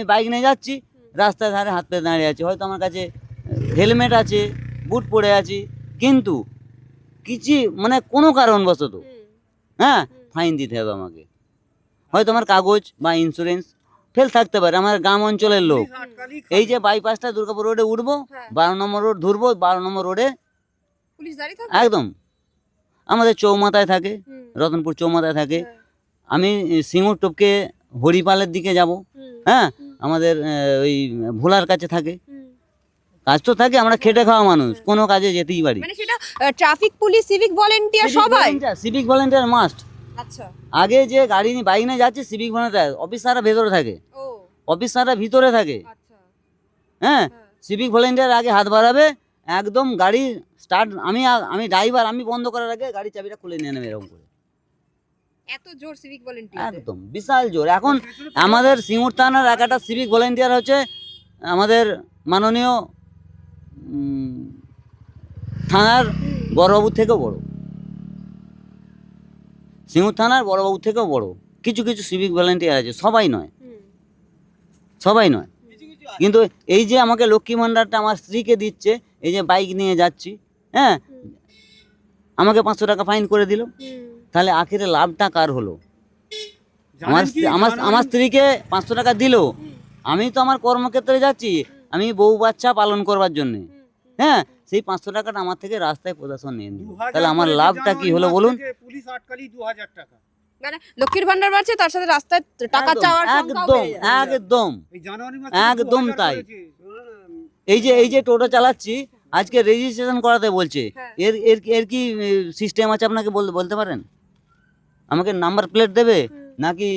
আমি বাইক নিয়ে যাচ্ছি রাস্তার ধারে হাত পেয়ে দাঁড়িয়ে আছি। হয়তো আমার কাছে হেলমেট আছে বুট পরে আছি। কিন্তু কিছু মানে কোনো কারণবশত হ্যাঁ ফাইন দিতে হবে আমাকে। হয়তো আমার কাগজ বা ইন্স্যুরেন্স ফেল থাকতে পারে। আমার গ্রাম অঞ্চলের লোক। এই যে বাইপাসটা দুর্গাপুর রোডে উঠবো হ্যাঁ। বারো নম্বর রোড ধরবো বারো নম্বর রোডে একদম। আমাদের চৌমাথায় থাকে রতনপুর চৌমাথায় থাকে। হ্যাঁ, আমি সিঙ্গুর টপকে হরিপালের দিকে যাব। হ্যাঁ আমাদের ওই ভোলার কাছে থাকে। কাজ তো থাকে আমরা খেটে খাওয়া মানুষ কোনো কাজে যেতেই পারি। মানে সেটা ট্রাফিক পুলিশ সিভিক ভলেন্টিয়ার সবাই? সিভিক ভলেন্টিয়ার মাস্ট আচ্ছা। আগে যে গাড়ি নিয়ে বাইক নিয়ে যাচ্ছে সিভিক ভলেন্টিয়ার অফিসাররা ভেতরে থাকে। অফিসাররা ভিতরে থাকে। আচ্ছা। হ্যাঁ? হ্যাঁ। সিভিক ভলেন্টিয়ার আগে হাত বাড়াবে একদম গাড়ি স্টার্ট আমি আমি ড্রাইভার আমি বন্ধ করার আগে গাড়ি চাবিটা খুলে নিয়ে নেবে এরকম করে। এত জোর সিভিক ভলেন্টিয়ার একদম বিশাল জোর। এখন আমাদের সিঙ্গুর থানার একটা সিভিক ভলেন্টিয়ার হচ্ছে আমাদের মাননীয় থানার বড়বাবুর থেকেও বড়। সিঙ্গুর থানার বড়বাবুর থেকেও বড়। কিছু কিছু সিভিক ভলেন্টিয়ার আছে সবাই নয়। সবাই নয়। কিন্তু এই যে আমাকে লক্ষ্মী ভাণ্ডারটা আমার স্ত্রীকে দিচ্ছে এই যে বাইক নিয়ে যাচ্ছি হ্যাঁ? আমাকে পাঁচশো টাকা ফাইন করে দিল। তাহলে আখিরে লাভটা কার হলো? আমার আমার আমার স্ত্রীকে পাঁচশো টাকা দিল। আমি তো আমার কর্মক্ষেত্রে যাচ্ছি। আমি বউ বাচ্চা পালন করবার জন্য। হ্যাঁ সেই পাঁচশো টাকাটা আমার থেকে রাস্তায় প্রশাসন নিয়ে নিল। তাহলে আমার লাভটা কি হলো বলুন? পুলিশ আটকালি দু হাজার টাকা মানে লক্ষ্মীর ভান্ডার বাড়ছে তার সাথে রাস্তায় টাকা একদম, চাওয়ার একদম একদম। এই জানুয়ারি মাসে একদম তাই। এই যে এই যে টোটো চালাচ্ছি আজকে রেজিস্ট্রেশন করাতে বলছে। হ্যাঁ। এর এর এর কি সিস্টেম আছে আপনাকে বল- বলতে পারেন? আমাকে নাম্বার প্লেট দেবে? নাকি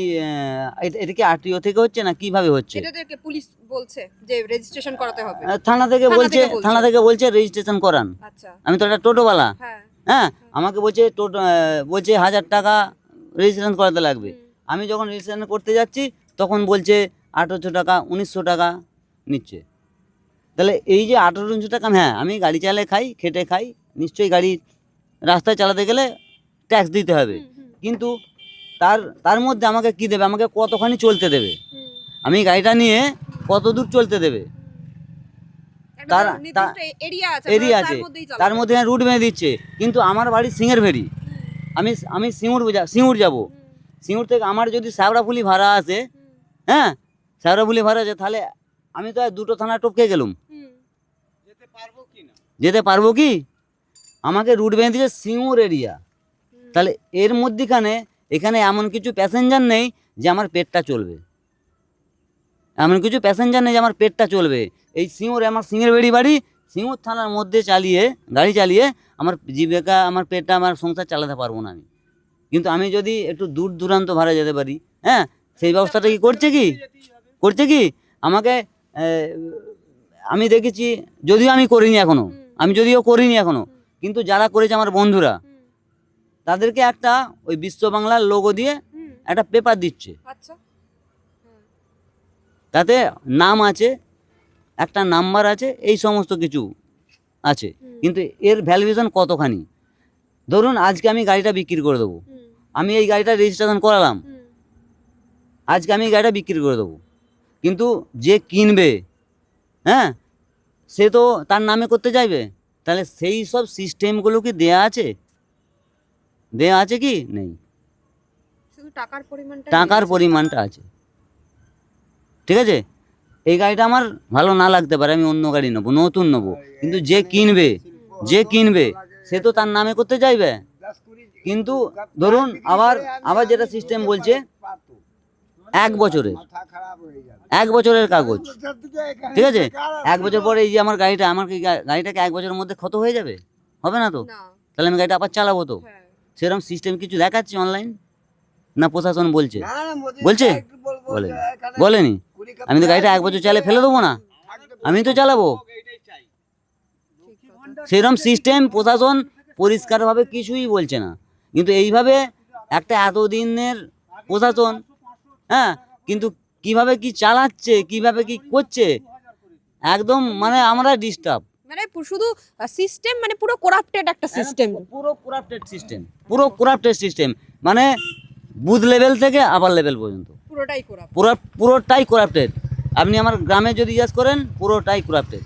এটা- কি আরটিও থেকে হচ্ছে না কীভাবে হচ্ছে? এটা থেকে পুলিশ বলছে যে রেজিস্ট্রেশন করাতে হবে। থানা থেকে বলছে থানা থেকে বলছে রেজিস্ট্রেশন করান। আচ্ছা। আমি তো একটা টোটোওয়ালা। হ্যাঁ। হ্যাঁ আমাকে বলছে টোটো বলছে হাজার টাকা রেজিস্ট্রেশন করাতে লাগবে। আমি যখন রেজিস্ট্রেশন করতে যাচ্ছি তখন বলছে আঠেরোশো টাকা উনিশশো টাকা নিচ্ছে। তাহলে এই যে আঠেরোশো টাকা হ্যাঁ আমি গাড়ি চালায় খাই খেটে খাই নিশ্চয়ই গাড়ি রাস্তায় চালাতে গেলে ট্যাক্স দিতে হবে। কিন্তু তার তার মধ্যে আমাকে কি দেবে? আমাকে কতখানি চলতে দেবে? আমি গাড়িটা নিয়ে কত দূর চলতে দেবে? তার- এরিয়া আছে এরিয়া আপনারা আছে। তার মধ্যে রুট বেঁধে দিচ্ছে। কিন্তু আমার বাড়ি সিঙ্গের ভেড়ি। আমি আমি সিঙ্গুর যা- সিঙ্গুর যাব। হুম, সিঙ্গুর থেকে আমার যদি শ্যাওড়াফুলি ভাড়া আছে হ্যাঁ? শ্যাওড়াফুলি ভাড়া আছে তাহলে আমি তো আর দুটো থানা টপকে গেলুম। যেতে পারব কি না? যেতে পারব কি? আমাকে রুট বেঁধে দিয়েছে সিঙ্গুর এরিয়া। তাহলে এর মধ্যিখানে এখানে এমন কিছু প্যাসেঞ্জার নেই যে আমার পেটটা চলবে। এমন কিছু প্যাসেঞ্জার নেই যে আমার পেটটা চলবে। এই সিঙ্গুর আমার সিঙ্গের বেড়ি বাড়ি সিঙ্গুর থানার মধ্যে চালিয়ে, গাড়ি চালিয়ে আমার জীবিকা, আমার পেটটা, আমার সংসার চালাতে পারব না আমি। কিন্তু আমি যদি একটু দূর দূরান্ত ভাড়া যেতে পারি হ্যাঁ? সেই ব্যবস্থাটা কি করছে কি? করছে কি? আমাকে আমি দেখেছি, যদিও আমি করিনি এখনও, আমি যদিও করিনি এখনও, কিন্তু যারা করেছে আমার বন্ধুরা তাদেরকে একটা ওই বিশ্ব বাংলার লোগো দিয়ে একটা পেপার দিচ্ছে। আচ্ছা। তাতে নাম আছে একটা নাম্বার আছে এই সমস্ত কিছু আছে। কিন্তু এর ভ্যালুয়েশন কতখানি? ধরুন আজকে আমি গাড়িটা বিক্রি করে দেবো। আমি এই গাড়িটা রেজিস্ট্রেশন করালাম। আজকে আমি এই গাড়িটা বিক্রি করে দেবো। কিন্তু যে কিনবে হ্যাঁ সে তো তার নামে করতে চাইবে। তাহলে সেই সব সিস্টেমগুলো কি দেয়া আছে? দেয়া আছে কি? নেই। শুধু টাকার পরিমাণটা টাকার পরিমাণটা আছে। ঠিক আছে? এই গাড়িটা আমার ভালো না লাগতে পারে আমি অন্য গাড়ি নেব নতুন নেব। কিন্তু যে কিনবে যে কিনবে সে তো তার নামে করতে চাইবে। কিন্তু ধরুন আবার আবার যেটা সিস্টেম বলছে এক বছরের এক বছরের কাগজ। ঠিক আছে? এক বছর পরে এই যে আমার গাড়িটা আমার কি গাড়িটাকে এক বছরের মধ্যে ক্ষত হয়ে যাবে? হবে না তো? তাহলে আমি গাড়িটা আবার চালাবো তো? হ্যাঁ। সেরকম সিস্টেম কিছু দেখাচ্ছে অনলাইন না প্রশাসন বলছে? বলছে? বলে বলেনি। আমি তো গাড়িটা এক বছর চালে ফেলে দেবো না। আমি তো চালাবো। সেরকম সিস্টেম প্রশাসন পরিষ্কারভাবে কিছুই বলছে না। কিন্তু এইভাবে একটা এতদিনের প্রশাসন হ্যাঁ কিন্তু কীভাবে কি চালাচ্ছে কীভাবে কি করছে একদম মানে আমরা ডিস্টার্ব মানে শুধু সিস্টেম মানে পুরো করাপ্টেড একটা সিস্টেম পুরো করাপ্টেড সিস্টেম পুরো করাপ্টেড সিস্টেম মানে বুথ লেভেল থেকে আবার লেভেল পর্যন্ত। পুরোটাই করাপ্ট পুরো পুরোটাই করাপ্টেড আপনি আমার গ্রামে যদি জিজ্ঞাসা করেন পুরোটাই ক্রাফটেড